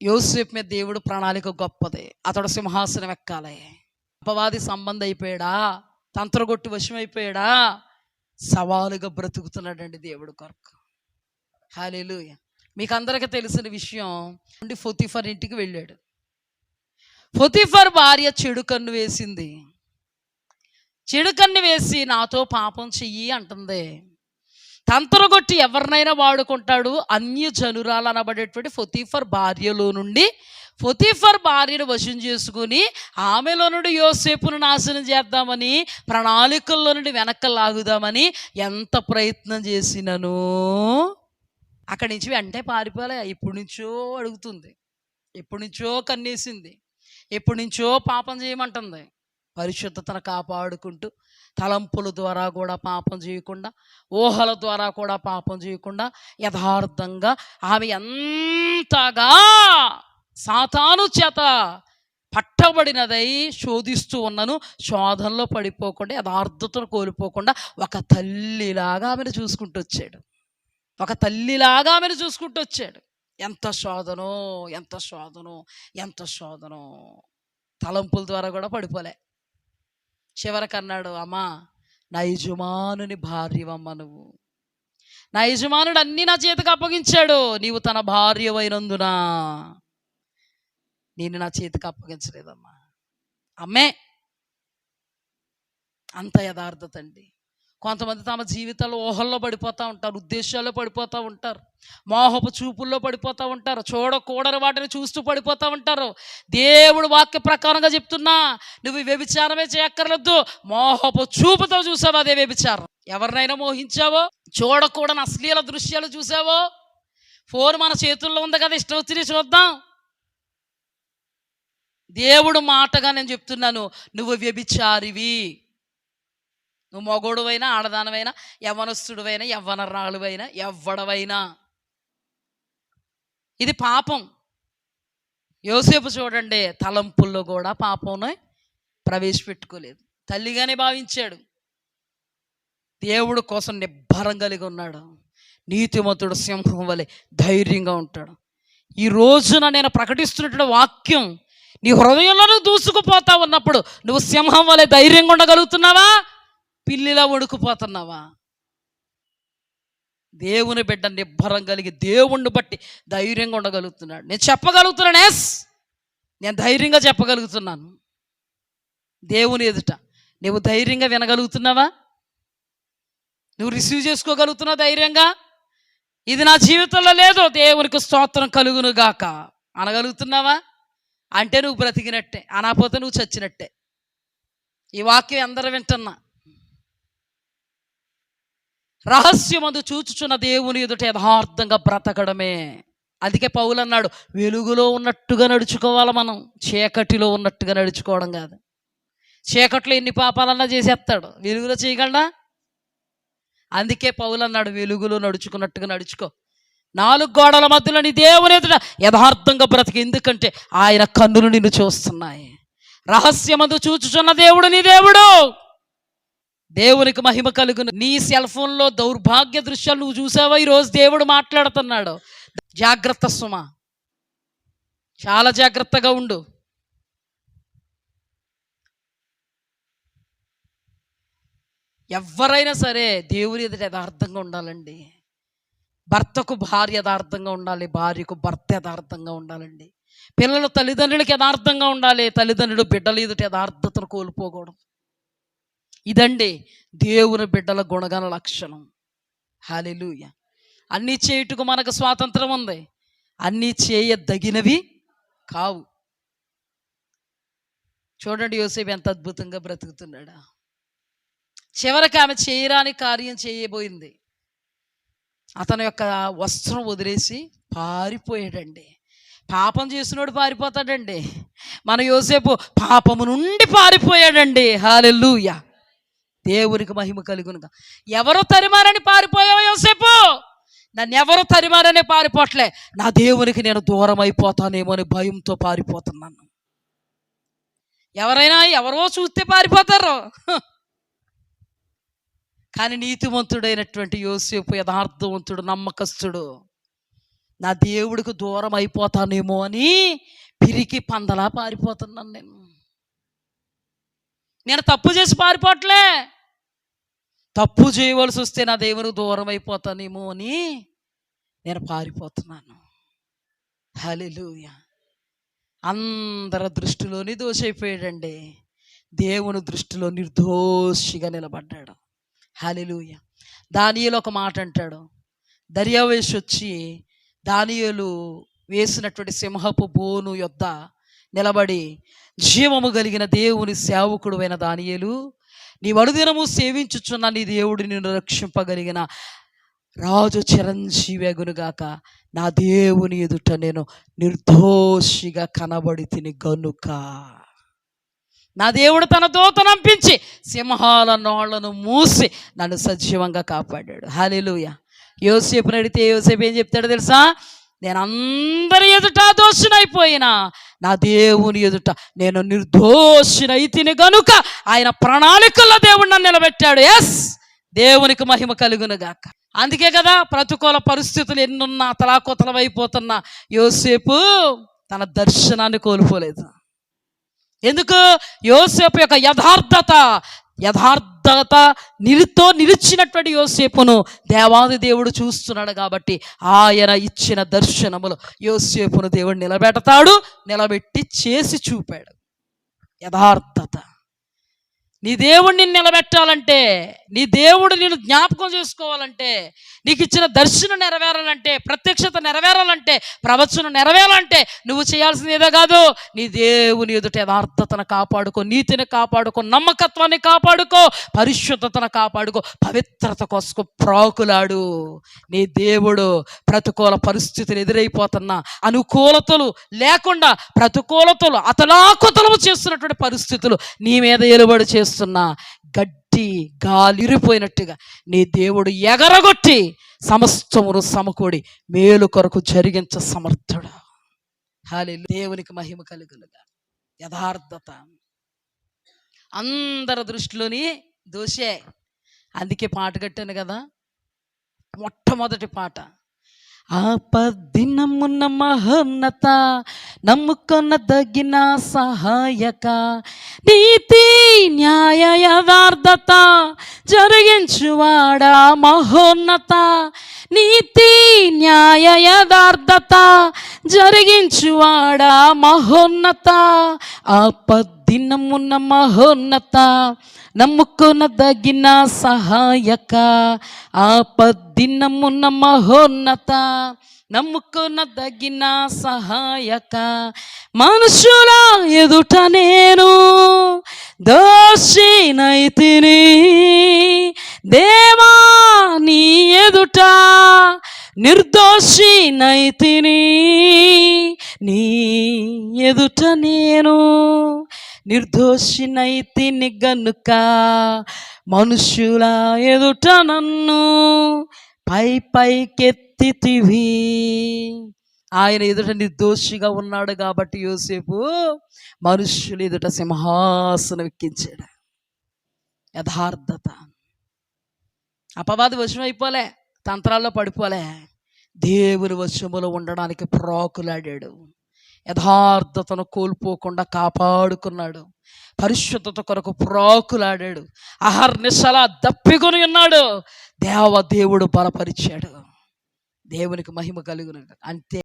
యోసేపు మీద దేవుడు ప్రణాళిక గొప్పది అతడు సింహాసనం ఎక్కాలి అపవాది సంబంధం అయిపోయాడా తంత్రగొట్టి వశమైపోయాడా సవాలుగా బ్రతుకుతున్నాడండి దేవుడు కొరకు హాలేలు మీకు అందరికీ తెలిసిన విషయం నుండి ఫొతిఫర్ ఇంటికి వెళ్ళాడు ఫొతిఫర్ భార్య చెడు కన్ను వేసింది చెడు కన్ను వేసి నాతో పాపం చెయ్యి అంటుంది తంత్రగొట్టి ఎవరినైనా వాడుకుంటాడు. అన్య జనురాలు అనబడేటువంటి ఫొతీఫర్ భార్యలో నుండి ఫొతీఫర్ భార్యను వశం చేసుకుని ఆమెలో నుండి యోసేపును నాశనం చేద్దామని ప్రణాళికల్లో నుండి వెనక్కి లాగుదామని ఎంత ప్రయత్నం చేసినను? అక్కడి నుంచి వెంటనే పారిపోలే. ఎప్పటి నుంచో అడుగుతుంది. ఎప్పటి నుంచో కన్నేసింది. ఎప్పటి నుంచో పాపం చేయమంటుంది. పరిశుద్ధతను కాపాడుకుంటూ తలంపుల ద్వారా కూడా పాపం చేయకుండా ఊహల ద్వారా కూడా పాపం చేయకుండా యథార్థంగా ఆమె ఎంతగా సాతాను చేత పట్టబడినదై శోధిస్తూ ఉన్నను శోధనలో పడిపోకుండా యథార్థతను కోల్పోకుండా ఒక తల్లిలాగా ఆమెను చూసుకుంటూ వచ్చాడు. ఒక తల్లిలాగా ఆమెను చూసుకుంటూ వచ్చాడు. ఎంత శోధనో ఎంత శోధనో ఎంత శోధనో. తలంపుల ద్వారా కూడా పడిపోలే. చివరికి అన్నాడు అమ్మా నా యజమానుని భార్యవమ్మ నువ్వు. నా యజమానుడు అన్నీ నా చేతికి అప్పగించాడు నీవు తన భార్యవైనందున. నేను నా చేతికి అప్పగించలేదమ్మా. అమ్మే అంత యథార్థత అండి కొంతమంది తమ జీవితాల్లో ఊహల్లో పడిపోతూ ఉంటారు ఉద్దేశాల్లో పడిపోతూ ఉంటారు మోహపు చూపుల్లో పడిపోతూ ఉంటారు చూడకూడని వాటిని చూస్తూ పడిపోతూ ఉంటారు. దేవుడు వాక్య ప్రకారంగా చెప్తున్నా నువ్వు వ్యభిచారమే చేయక్కర్లేదు మోహపు చూపుతో చూసావు అదే వ్యభిచారం? ఎవరినైనా మోహించావో? చూడకూడని అశ్లీల దృశ్యాలు చూసావో? ఫోన్ మన చేతుల్లో ఉంది కదా ఇష్టం వచ్చి చూద్దాం. దేవుడు మాటగా నేను చెప్తున్నాను నువ్వు వ్యభిచారివి. నువ్వు మగోడువైనా ఆడదానవైనా యవనస్తుడువైనా యవ్వనరాలువైనా ఎవ్వడవైనా. ఇది పాపం. యోసేపు చూడండి తలంపుల్లో కూడా పాపంను ప్రవేశపెట్టుకోలేదు. తల్లిగానే భావించాడు. దేవుడు కోసం నిబ్బరం కలిగి ఉన్నాడు. నీతిమంతుడు సింహం వలె ధైర్యంగా ఉంటాడు. ఈ రోజున నేను ప్రకటిస్తున్నటువంటి వాక్యం నీ హృదయంలో దూసుకుపోతా ఉన్నప్పుడు నువ్వు సింహం వలె ధైర్యంగా ఉండగలుగుతున్నావా? పిల్లిలా వణుకుపోతున్నావా? దేవుని బిడ్డ నిబ్బరం కలిగి దేవుణ్ణి బట్టి ధైర్యంగా ఉండగలుగుతున్నాడు. నేను చెప్పగలుగుతున్నాను ఎస్ నేను ధైర్యంగా చెప్పగలుగుతున్నాను. దేవుని ఎదుట నువ్వు ధైర్యంగా వినగలుగుతున్నావా? నువ్వు రిసీవ్ చేసుకోగలుగుతున్నావు ధైర్యంగా? ఇది నా జీవితంలో లేదు. దేవునికి స్తోత్రం కలుగును గాక. అనగలుగుతున్నావా? అంటే నువ్వు బ్రతికినట్టే. అనకపోతే నువ్వు చచ్చినట్టే. ఈ వాక్యం అందరూ వింటున్నా. రహస్యమందు చూచుచున్న దేవుని ఎదుట యథార్థంగా బ్రతకడమే. అందుకే పౌలు అన్నాడు వెలుగులో ఉన్నట్టుగా నడుచుకోవాలి మనం చీకటిలో ఉన్నట్టుగా నడుచుకోవడం కాదు. చీకట్లో ఎన్ని పాపాలన్నా చేసేస్తాడు వెలుగులో చేయగలడా? అందుకే పౌలు అన్నాడు వెలుగులో నడుచుకున్నట్టుగా నడుచుకో. నాలుగు గోడల మధ్యలో నీ దేవుని ఎదుట యథార్థంగా బ్రతికి ఎందుకంటే ఆయన కన్నులు నిన్ను చూస్తున్నాయి. రహస్యమందు చూచుచున్న దేవుడు నీ దేవుడు. దేవునికి మహిమ కలుగును. నీ సెల్ ఫోన్లో దౌర్భాగ్య దృశ్యాలు నువ్వు చూసావా? ఈరోజు దేవుడు మాట్లాడుతున్నాడు. జాగ్రత్త సుమ. చాలా జాగ్రత్తగా ఉండు. ఎవరైనా సరే దేవుని ఎదుట యథార్థంగా ఉండాలండి. భర్తకు భార్య యథార్థంగా ఉండాలి భార్యకు భర్త యథార్థంగా ఉండాలండి. పిల్లలు తల్లిదండ్రులకు యథార్థంగా ఉండాలి తల్లిదండ్రులు బిడ్డలు ఎదుట యథార్థతను కోల్పోకూడదు. ఇదండి దేవుని బిడ్డల గుణగణ లక్షణం. హాలెలూయ అన్నీ చేయుటకు మనకు స్వాతంత్రం ఉంది. అన్నీ చేయదగినవి కావు. చూడండి యోసేపు ఎంత అద్భుతంగా బ్రతుకుతున్నాడా. చివరికి ఆమె చేయరాని కార్యం చేయబోయింది. అతని యొక్క వస్త్రం వదిలేసి పారిపోయాడండి. పాపం చేసినోడు పారిపోతాడండి. మన యోసేపు పాపము నుండి పారిపోయాడండి. హాలెల్లుయా. దేవునికి మహిమ కలుగునుగా ఎవరు తరిమారని పారిపోయావు యోసేపు? నన్ను ఎవరు తరిమారని పారిపోవట్లే నా దేవునికి నేను దూరం అయిపోతానేమో అని భయంతో పారిపోతున్నాను. ఎవరైనా ఎవరో చూస్తే పారిపోతారు. కానీ నీతివంతుడైనటువంటి యోసేపు యథార్థవంతుడు నమ్మకస్తుడు. నా దేవుడికి దూరం అయిపోతానేమో అని పిరికి పందలా పారిపోతున్నాను నేను. నేను తప్పు చేసి పారిపోవట్లే తప్పు చేయవలసి వస్తే నా దేవునికి దూరం అయిపోతానేమో అని నేను పారిపోతున్నాను. హల్లెలూయ. అందరి దృష్టిలోని దోషైపోయాడండి. దేవుని దృష్టిలో నిర్దోషిగా నిలబడ్డాడు. హల్లెలూయ. దానియలు ఒక మాట అంటాడు దర్యావేష్ వచ్చి దానియలు వేసినటువంటి సింహపు బోను యొద్ద నిలబడి జీవము కలిగిన దేవుని సేవకుడు అయిన దానియలు నీ వడుదినము సేవించుచున్న నీ దేవుడు నిన్ను రక్షింపగలిగిన రాజు చిరంజీవగునుగాక నా దేవుని ఎదుట నేను నిర్దోషిగా కనబడి తిని గనుక. నా దేవుడు తన దూతనంపించి సింహాల నోళ్ళను మూసి నన్ను సజీవంగా కాపాడాడు. హాలేలుయ యోసేపుని అడిగితే యోసేపు ఏం చెప్తాడో తెలుసా? నేను అందరి ఎదుట దోషునైపోయినా నా దేవుని ఎదుట నేను నిర్దోషినైతిని గనుక ఆయన ప్రణాళికల్లో దేవుడు నన్ను నిలబెట్టాడు. ఎస్ దేవునికి మహిమ కలుగునుగాక అందుకే కదా ప్రతికూల పరిస్థితులు ఎన్నున్నా తలాకొతలమైపోతున్న యోసేపు తన దర్శనాన్ని కోల్పోలేదు. ఎందుకు? యోసేపు యొక్క యథార్థత యథార్థత నిలుతో నిలిచినటువంటి యోసేపును దేవాది దేవుడు చూస్తున్నాడు కాబట్టి ఆయన ఇచ్చిన దర్శనములు యోసేపును దేవుడు నిలబెడతాడు నిలబెట్టి చేసి చూపాడు. యథార్థత. నీ దేవుడిని నిలబెట్టాలంటే నీ దేవుడు నిన్ను జ్ఞాపకం చేసుకోవాలంటే నీకు ఇచ్చిన దర్శనం నెరవేరాలంటే ప్రత్యక్షత నెరవేరాలంటే ప్రవచనం నెరవేరాలంటే నువ్వు చేయాల్సింది ఏదో కాదు. నీ దేవుని ఎదుట యథార్థతను కాపాడుకో నీతిని కాపాడుకో నమ్మకత్వాన్ని కాపాడుకో పరిశుద్ధతను కాపాడుకో పవిత్రత కోసం ప్రాకులాడు. నీ దేవుడు ప్రతికూల పరిస్థితులు ఎదురైపోతున్న అనుకూలతలు లేకుండా ప్రతికూలతలు అతలాకుతలము చేస్తున్నటువంటి పరిస్థితులు నీ మీద ఎలుబడి చేస్తున్నా గడ్డి గాలిరిపోయినట్టుగా నీ దేవుడు ఎగరగొట్టి సమస్తమును సమకూడి మేలు కొరకు జరిగించ సమర్థుడు. హాలి దేవునికి మహిమ కలుగులుగా యథార్థత. అందరి దృష్టిలోని దోషే. అందుకే పాట కట్టాను కదా. మొట్టమొదటి పాట. ఆపదినమున్న మహోన్నత నమ్ముకొన్న తగిన సహాయక. నీతి న్యాయ యథార్థత జరిగించువాడా మహోన్నత. నీతి న్యాయ యథార్థత జరిగించువాడా మహోన్నత. ఆపద్దినమున్న మహోన్నత నమ్ముకొన దగిన సహాయక. ఆపద్దినమున్న మహోన్నత నమ్ముకొన దగిన సహాయక. మనుషుల ఎదుట నేను దోషినైతిని. దే నిర్దోషినైతిని నీ ఎదుట నేను నిర్దోషినైతిని గనుక మనుషుల ఎదుట నన్ను పై పైకెత్తితివి ఆయన ఎదుట నిర్దోషిగా ఉన్నాడు కాబట్టి యోసేపు మనుష్యులు ఎదుట సింహాసనం ఎక్కించాడు. యథార్థత. అపవాది వశం అయిపోలే తంత్రాల్లో పడిపోలే. దేవుని వశములో ఉండడానికి ప్రాకులాడాడు. యథార్థతను కోల్పోకుండా కాపాడుకున్నాడు. పరిశుద్ధత కొరకు ప్రాకులాడాడు. అహర్నిశలా దప్పికొని ఉన్నాడు. దేవ దేవుడు బలపరిచాడు. దేవునికి మహిమ కలుగును అంతే.